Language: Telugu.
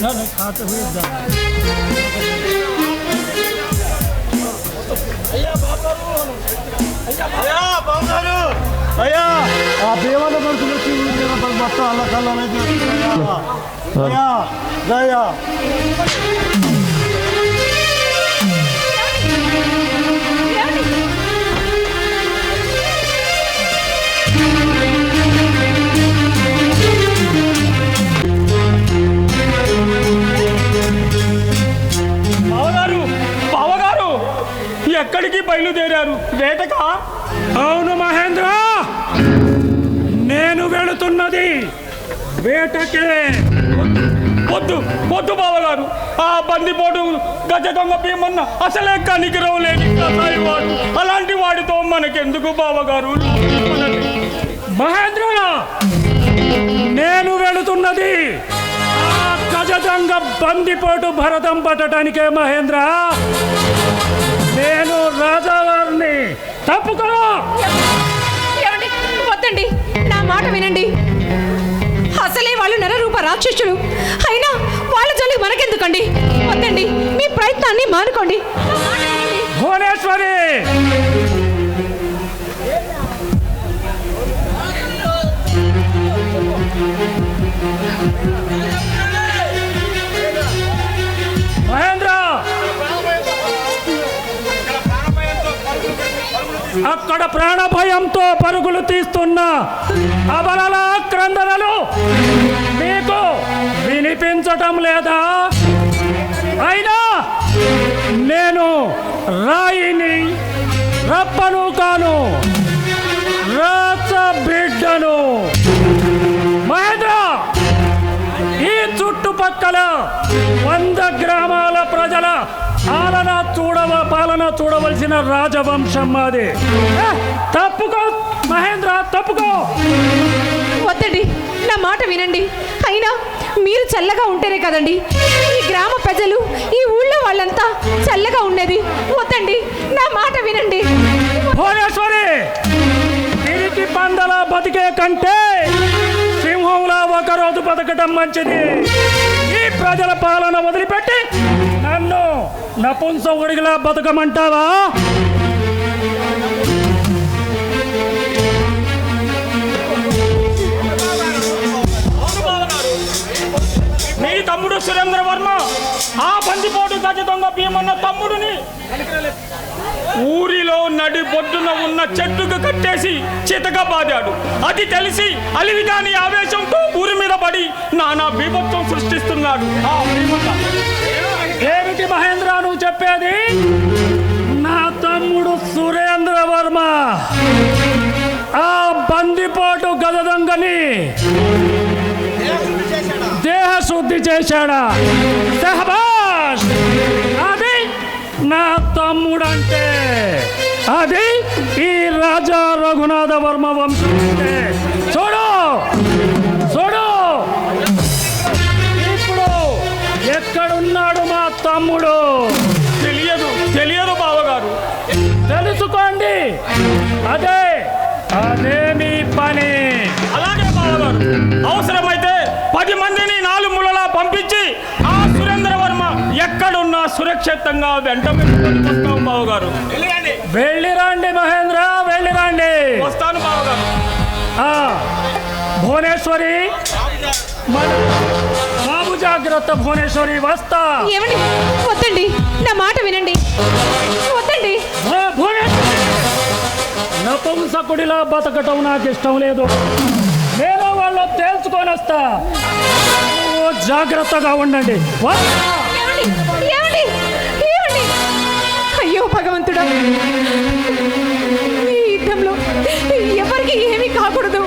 No, no, it's hard to hear that. అయ్యా! ఆ భీమన మనుషులు వచ్చి మొత్తం అల్ల అయ్యా! ఎక్కడికి బయలుదేరారు? వేటకా? అవును మహేంద్ర! నేను వెళుతున్నది వేటకే. పొద్దు పొద్దు బావగారు. ఆ బందిపోటు గజ దొంగ భీమన్న అసలే కనికిరవు లేని వాడు అలాంటి వాడితో మనకెందుకు బావగారు? మహేంద్ర నేను వెళుతున్నది ఆ గజదంగ బందిపోటు భరతం పట్టడానికే మహేంద్ర. నేను రాజావారిని తప్పుకో మాట వినండి. అసలే వాళ్ళు నరరూప రాక్షసులు. అయినా వాళ్ళ జోలికి మనకెందుకండి? వద్దండి. మీ ప్రయత్నాన్ని మానుకోండి. భువనేశ్వరి! అక్కడ ప్రాణ భయంతో పరుగులు తీస్తున్న అబలల క్రందనలు మీకు వినిపించటం లేదా? అయినా నేను రాయిని రప్పను కాను పాలన చూడవలసిన రాజవంశం మాది. తప్పుకో మహేంద్ర తప్పుకో. వద్దండి నా మాట వినండి. అయినా మీరు చల్లగా ఉంటేనే కదండి. ఈ గ్రామ ప్రజలు ఈ ఊళ్ళో వాళ్ళంతా చల్లగా ఉండేది. వద్దండి నా మాట వినండి. భువనేశ్వరి తిరిగి పందల బతికే కంటే సింహంలా ఒకరోజు బతకటం మంచిది. ఈ ప్రజల పాలన వదిలిపెట్టి నన్ను నపుంసకుడిలా బతకమంటావా? మీ తమ్ముడు సురేంద్ర వర్మ ఆ బందిపోటు గజ భీమన్న తమ్ముడిని ఊరిలో నడి బొడ్డున ఉన్న చెట్టుకు కట్టేసి చితక బాదాడు. అది తెలిసి అలివిగాని ఆవేశంతో ఊరి మీద పడి నానా బీభత్సం సృష్టిస్తున్నాడు. ఆ భీమన్న ఏమిటి మహేంద్ర నువ్వు చెప్పేది? నా తమ్ముడు సురేంద్ర వర్మ. ఆ బందిపోటు గదదొంగని దేహ శుద్ధి చేశాడా? సహబాష్ అది నా తమ్ముడంటే అది ఈ రాజా రఘునాథ వర్మ వంశం అదే మీ పని. అలాగే బావగారు. అవసరమైతే పది మందిని నాలుగు ములలా పంపించి ఆ సురేంద్ర వర్మ ఎక్కడున్నా సురక్షితంగా వెంట పెట్టుకొని వస్తాం బావగారు. వెళ్ళి రండి మహేంద్ర వెళ్ళి రండి. వస్తాను బావగారు. ఆ, భువనేశ్వరి బాబు జాగ్రత్త భువనేశ్వరి వస్తా. ఏమండి? వద్దండి. నా మాట వినండి. వద్దండి. నపుంసకుడిలా బతకటం నాకు ఇష్టం లేదు. నేను వాళ్ళు తేల్చుకొని వస్తా. జాగ్రత్తగా ఉండండి. అయ్యో భగవంతుడా! ఈ యుద్ధంలో ఎవరికి ఏమీ కాకూడదు.